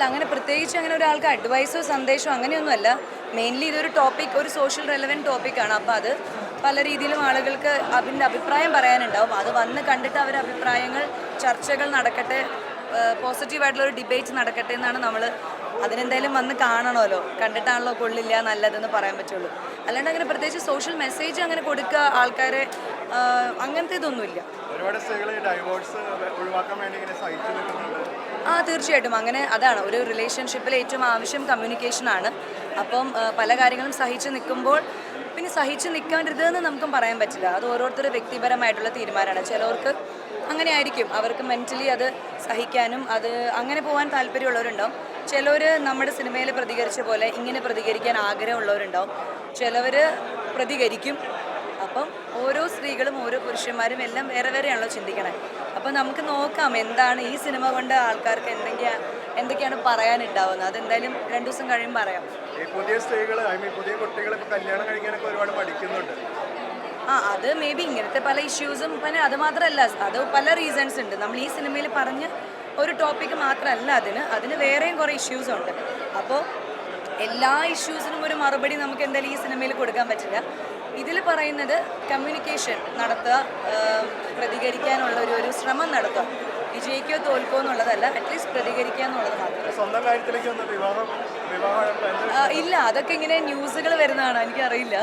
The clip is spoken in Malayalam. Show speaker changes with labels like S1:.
S1: അല്ല അങ്ങനെ പ്രത്യേകിച്ച് അങ്ങനെ ഒരാൾക്ക് അഡ്വൈസോ സന്ദേശമോ അങ്ങനെയൊന്നുമല്ല. മെയിൻലി ഇതൊരു ടോപ്പിക് ഒരു സോഷ്യൽ റെലവന്റ് ടോപ്പിക്കാണ് അപ്പോൾ അത് പല രീതിയിലും ആളുകൾക്ക് അതിന്റെ അഭിപ്രായം പറയാനുണ്ടാവും. അത് വന്ന് കണ്ടിട്ട് അവരുടെ അഭിപ്രായങ്ങൾ ചർച്ചകൾ നടക്കട്ടെ പോസിറ്റീവായിട്ടുള്ള ഒരു ഡിബേറ്റ് നടക്കട്ടെ എന്നാണ് നമ്മൾ അതിനെന്തായാലും വന്ന് കാണണമല്ലോ. കണ്ടിട്ടാണല്ലോ കൊള്ളില്ല നല്ലതെന്ന് പറയാൻ പറ്റുള്ളൂ. അല്ലാണ്ട് അങ്ങനെ പ്രത്യേകിച്ച് സോഷ്യൽ മെസ്സേജ് അങ്ങനെ കൊടുക്കുക ആൾക്കാരെ അങ്ങനത്തെ ഇതൊന്നുമില്ല.
S2: ഒരുപാട് സ്ത്രീകൾ ഡൈവോഴ്സ് ഒഴിവാക്കാൻ വേണ്ടി ഇങ്ങനെ സഹിച്ചു
S1: ആ തീർച്ചയായിട്ടും. അങ്ങനെ അതാണ്. ഒരു റിലേഷൻഷിപ്പിൽ ഏറ്റവും ആവശ്യം കമ്മ്യൂണിക്കേഷനാണ് അപ്പം പല കാര്യങ്ങളും സഹിച്ച് നിൽക്കുമ്പോൾ പിന്നെ സഹിച്ച് നിൽക്കാണ്ടിരുതെന്ന് നമുക്കും പറയാൻ പറ്റില്ല. അത് ഓരോരുത്തരുടെ വ്യക്തിപരമായിട്ടുള്ള തീരുമാനമാണ്. ചിലവർക്ക് അങ്ങനെ ആയിരിക്കും അവർക്ക് മെന്റലി അത് സഹിക്കാനും അത് അങ്ങനെ പോകാൻ താല്പര്യമുള്ളവരുണ്ടാവും. ചിലവർ നമ്മുടെ സിനിമയിൽ പ്രതികരിച്ച പോലെ ഇങ്ങനെ പ്രതികരിക്കാൻ ആഗ്രഹമുള്ളവരുണ്ടാവും. ചിലവർ പ്രതികരിക്കും. അപ്പം ഓരോ സ്ത്രീകളും ഓരോ പുരുഷന്മാരും എല്ലാം വേറെ വേറെയാണല്ലോ ചിന്തിക്കണേ. അപ്പം നമുക്ക് നോക്കാം എന്താണ് ഈ സിനിമ കൊണ്ട് ആൾക്കാർക്ക് എന്തൊക്കെയാ എന്തൊക്കെയാണ് പറയാനുണ്ടാവുന്നത്. അതെന്തായാലും രണ്ടു ദിവസം കഴിയുമ്പോൾ പറയാം.
S2: പുതിയ സ്ത്രീകൾ ഐ മീൻ പുതിയ കുട്ടികൾ കല്യാണം കഴിക്കാനൊക്കെ ഒരുപാട് പഠിക്കുന്നുണ്ട്
S1: ആ അത് മേ ബി ഇങ്ങനത്തെ പല ഇഷ്യൂസും പിന്നെ അത് മാത്രമല്ല അത് പല റീസൺസ് ഉണ്ട്. നമ്മൾ ഈ സിനിമയിൽ പറഞ്ഞ ഒരു ടോപ്പിക് മാത്രമല്ല അതിന്. അതിന് വേറെയും കുറേ ഇഷ്യൂസ് ഉണ്ട്. അപ്പോൾ എല്ലാ ഇഷ്യൂസിനും ഒരു മറുപടി നമുക്ക് എന്തായാലും ഈ സിനിമയിൽ കൊടുക്കാൻ പറ്റില്ല. ഇതിൽ പറയുന്നത് കമ്മ്യൂണിക്കേഷൻ നടത്തുക പ്രതികരിക്കാനുള്ള ഒരു ഒരു ശ്രമം നടത്തുക. വിജയിക്കോ തോൽക്കോ എന്നുള്ളതല്ല അറ്റ്ലീസ്റ്റ് പ്രതികരിക്കുക എന്നുള്ളത് മാത്രം. ഇല്ല അതൊക്കെ ഇങ്ങനെ ന്യൂസുകൾ വരുന്നതാണ് എനിക്കറിയില്ല.